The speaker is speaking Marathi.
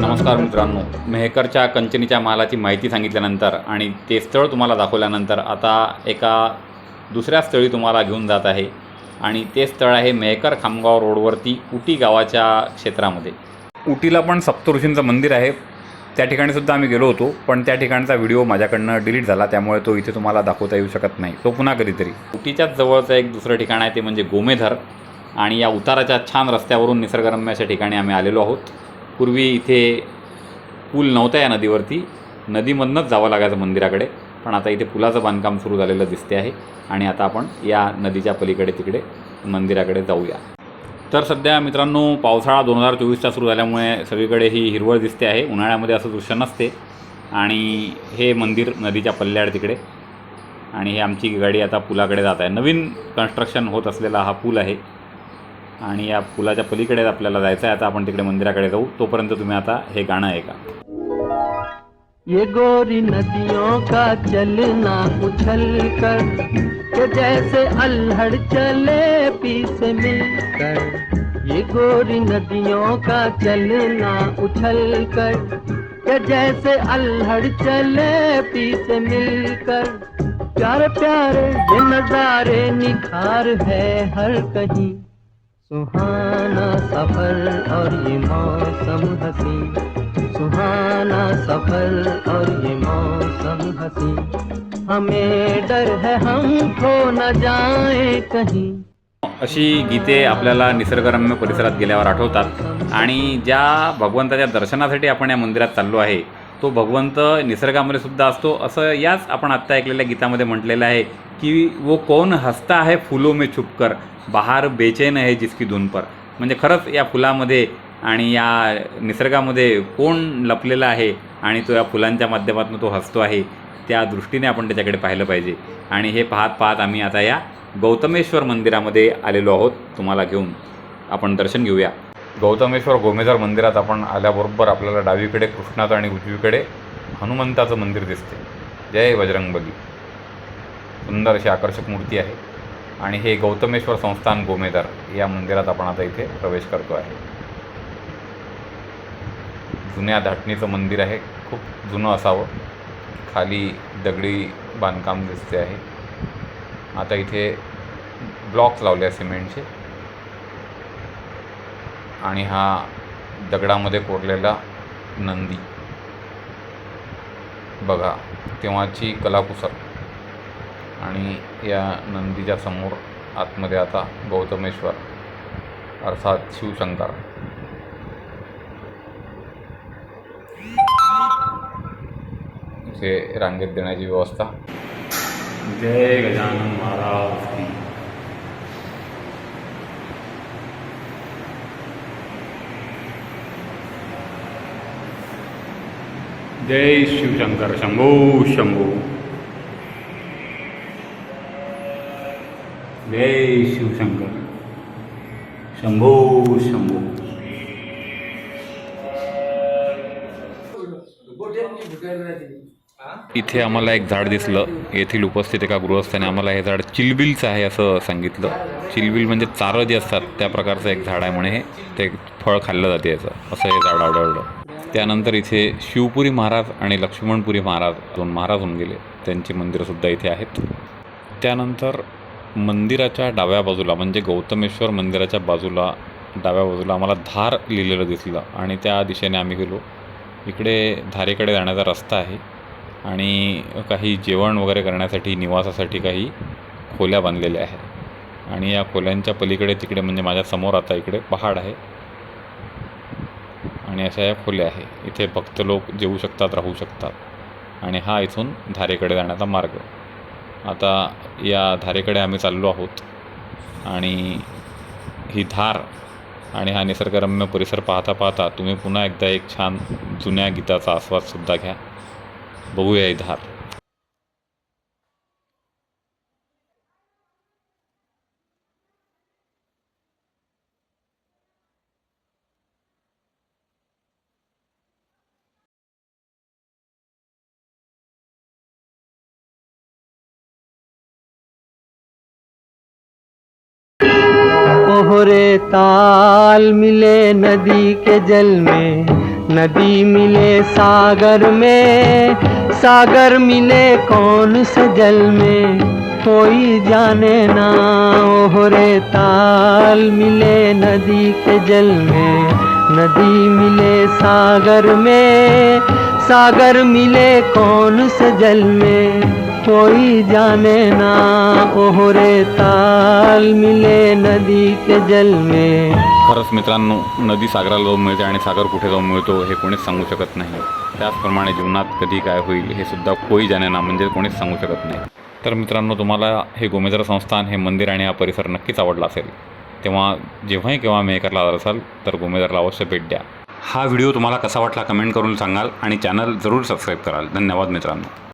नमस्कार मित्रांनो. मेहकरच्या कंचनीच्या मालाची माहिती सांगितल्यानंतर आणि ते स्थळ तुम्हाला दाखवल्यानंतर आता एका दुसऱ्या स्थळी तुम्हाला घेऊन जात आहे. आणि ते स्थळ आहे मेहकर खामगाव रोडवरती उटी गावाच्या क्षेत्रामध्ये. उटीला पण सप्तऋषींचं मंदिर आहे. त्या ठिकाणी सुद्धा आम्ही गेलो होतो पण त्या ठिकाणचा व्हिडिओ माझ्याकडनं डिलीट झाला त्यामुळे तो इथे तुम्हाला दाखवता येऊ शकत नाही. तो पुन्हा कधीतरी. उटीच्याच जवळचं एक दुसरं ठिकाण आहे ते म्हणजे गोमेधर. आणि या उताराच्या छान रस्त्यावरून निसर्गरम्य अशा ठिकाणी आम्ही आलेलो आहोत. पूर्वी इथे पूल नव्हता या नदीवरती. नदीमधनंच जावं लागायचं मंदिराकडे. पण आता इथे पुलाचं बांधकाम सुरू झालेलं दिसते आहे. आणि आता आपण या नदीच्या पलीकडे तिकडे मंदिराकडे जाऊया. तर सध्या मित्रांनो पावसाळा दोन हजार चोवीसचा सुरू झाल्यामुळे सगळीकडे ही हिरवळ दिसते आहे. उन्हाळ्यामध्ये असं दृश्य नसते. आणि हे मंदिर नदीच्या पल्ल्याड तिकडे. आणि हे आमची गाडी आता पुलाकडे जात आहे. नवीन कन्स्ट्रक्शन होत असलेला हा पूल आहे. आणि या पुलाच्या पलीकडे आपल्याला जायचं आहे. आता आपण तिकडे मंदिराकडे जाऊ. तोपर्यंत तुम्ही आता हे गाणं ऐका. ये गोरी नदियों का चलना उछल कर के जैसे अल्हड़ चले पीस मिलकर। ये गोरी नदियों का चलना उछल कर के जैसे अल्हड़ चले पीस मिलकर। प्यार प्यार ये नजारे निखार है हर कहीं। सुहाना सफर और ये मौसम हसी। सुहाना सफर और ये मौसम हसी। हमें डर है हम खो न जाए कहीं। अशी गीते आपल्याला निसर्गरम्य परिसरात गेल्यावर आठवतात. आणि ज्या भगवंताच्या दर्शनासाठी आपण या मंदिरात चाललो आहे तो भगवंत निसर्गामध्ये सुद्धा असतो. असं याच आपण आत्ता ऐकलेल्या गीतामध्ये म्हटलेलं आहे की वो कौन हसता है फुलो में छुपकर बाहर बेचैन है जिसकी धुन पर. म्हणजे खरंच या फुलामध्ये आणि या निसर्गामध्ये कोण लपलेला आहे आणि तो या फुलांच्या माध्यमातून तो हसतो आहे त्या दृष्टीने आपण त्याच्याकडे पाहिलं पाहिजे. आणि हे पाहत पाहत आम्ही आता या गौतमेश्वर मंदिरामध्ये आलेलो आहोत. तुम्हाला घेऊन आपण दर्शन घेऊया. गौतमेश्वर गोमेदार मंदिरात आपण आल्याबरोबर आपल्याला डावीकडे कृष्णाचं आणि उजवीकडे हनुमंताचं मंदिर दिसते. जय बजरंगबली. सुंदर अशी आकर्षक मूर्ती आहे. आणि हे गौतमेश्वर संस्थान गोमेदार या मंदिरात आपण आता इथे प्रवेश करतो आहे. जुन्या धाटणीचं मंदिर आहे. खूप जुनं असावं. खाली दगडी बांधकाम दिसते आहे. आता इथे ब्लॉक्स लावले आहे सिमेंटचे. आणि हा दगडामध्ये कोरलेला नंदी. बघा तेव्हाची कलाकुसर. आणि या नंदीच्या समोर आतमध्ये आता गौतमेश्वर अर्थात शिवशंकर. इथे रांगेत देण्याची व्यवस्था. जय गजानन महाराज की जय शिवशंकर शंभो शंभो. जय शिवशंकर शंभो शंभो. इथे आम्हाला एक झाड दिसलं. येथील उपस्थित एका गृहस्थाने आम्हाला हे झाड चिलबिलचं आहे असं सांगितलं. चिलबिल म्हणजे चारं जे असतात त्या प्रकारचं एक झाड आहे म्हणे हे ते फळ खाल्लं जाते याचं. असं हे झाड आढळलं. त्यानंतर इथे शिवपुरी महाराज आणि लक्ष्मणपुरी महाराज दोन महाराज होऊन गेले. त्यांची मंदिरंसुद्धा इथे आहेत. त्यानंतर मंदिराच्या डाव्या बाजूला म्हणजे गौतमेश्वर मंदिराच्या बाजूला डाव्या बाजूला आम्हाला धार लिहिलेलं दिसलं आणि त्या दिशेने आम्ही गेलो. इकडे धारेकडे जाण्याचा रस्ता आहे आणि काही जेवण वगैरे करण्यासाठी निवासासाठी काही खोल्या बांधलेल्या आहेत. आणि या खोल्यांच्या पलीकडे तिकडे म्हणजे माझ्यासमोर आता इकडे पहाड आहे. आणि अशा या खोल्या आहे. इथे भक्त लोक जेवू शकतात राहू शकतात. आणि हा इथून धारेकडे जाण्याचा मार्ग. आता या धारेकडे आम्ही चाललो आहोत. आणि ही धार आणि हा निसर्गरम्य परिसर पाहता पाहता तुम्ही पुन्हा एकदा एक छान जुन्या गीताचा आस्वादसुद्धा घ्या. बघूया ही धार. तार ताल मिले नदी के जल में, नदी मिले सागर में, सागर मिले कौन से जल में? कोई जाने ना, ओहरे ताल मिले नदी के जल में, नदी मिले सागर में, सागर मिले कौन से जल में? कोई जाने ना ओहरे ताल मिले नदी के जल में। खरंच मित्रांनो नदी सागराला जाऊन मिळते आणि सागर कुठे जाऊन मिळतो हे कोणीच सांगू शकत नाही. त्याचप्रमाणे जीवनात कधी काय होईल हे सुद्धा कोई जाणे ना म्हणजे कोणीच सांगू शकत नाही. तर मित्रांनो तुम्हाला हे गोमेजर संस्थान हे मंदिर आणि हा परिसर नक्कीच आवडला असेल. तेव्हा जेव्हाही केव्हा मेहकरला आला असाल तर गोमेजरला अवश्य भेट द्या. हा व्हिडिओ तुम्हाला कसा वाटला कमेंट करून सांगाल आणि चॅनल जरूर सबस्क्राईब कराल. धन्यवाद मित्रांनो.